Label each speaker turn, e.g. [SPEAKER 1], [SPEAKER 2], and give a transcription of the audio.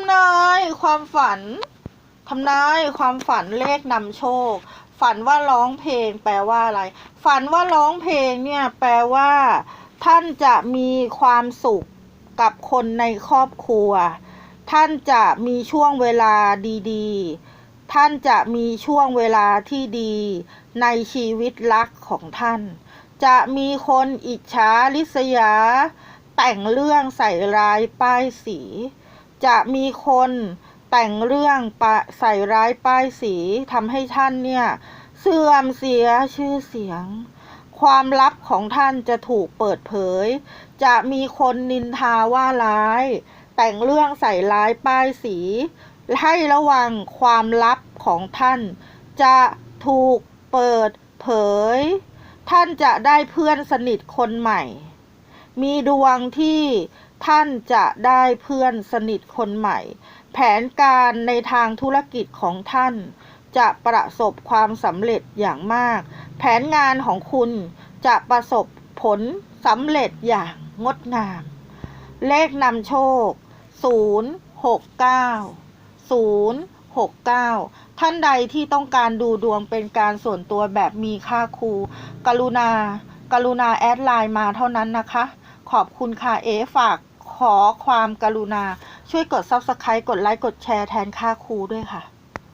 [SPEAKER 1] ำนายความฝันทำนายความฝันเลขนำโชค ฝันว่าร้องเพลง แปลว่าอะไร ฝันว่าร้องเพลงเนี่ยแปลว่า ท่านจะมีความสุขกับคนในครอบครัว ท่านจะมีช่วงเวลาดีๆ ท่านจะมีช่วงเวลาที่ดี ในชีวิตรักของท่าน จะมีคนอิจฉาริษยา แต่งเรื่องใส่ร้ายป้ายสี จะมีคนแต่งเรื่องปใส่ร้ายป้ายสีทำให้ท่านเนี่ย เสื่อมเสียชื่อเสียง ความลับของท่านจะถูกเปิดเผย จะมีคนนินทาว่าร้าย แต่งเรื่องใส่ร้ายป้ายสี ให้ระวังความลับของท่าน จะถูกเปิดเผย ท่านจะได้เพื่อนสนิทคนใหม่ มีดวงที่ ท่านจะได้เพื่อนสนิทคนใหม่ แผนการในทางธุรกิจของท่าน จะประสบความสำเร็จอย่างมาก แผนงานของคุณจะประสบผลสำเร็จอย่างงดงาม เลขนำโชค 069 069 ท่านใดที่ต้องการดูดวงเป็นการส่วนตัวแบบมีค่าครู กรุณา กรุณาแอดไลน์มาเท่านั้นนะคะ ขอบคุณค่ะเอฝาก ขอความกรุณาช่วยกด Subscribe กดไลค์ กดแชร์แทนค่าครูด้วยค่ะ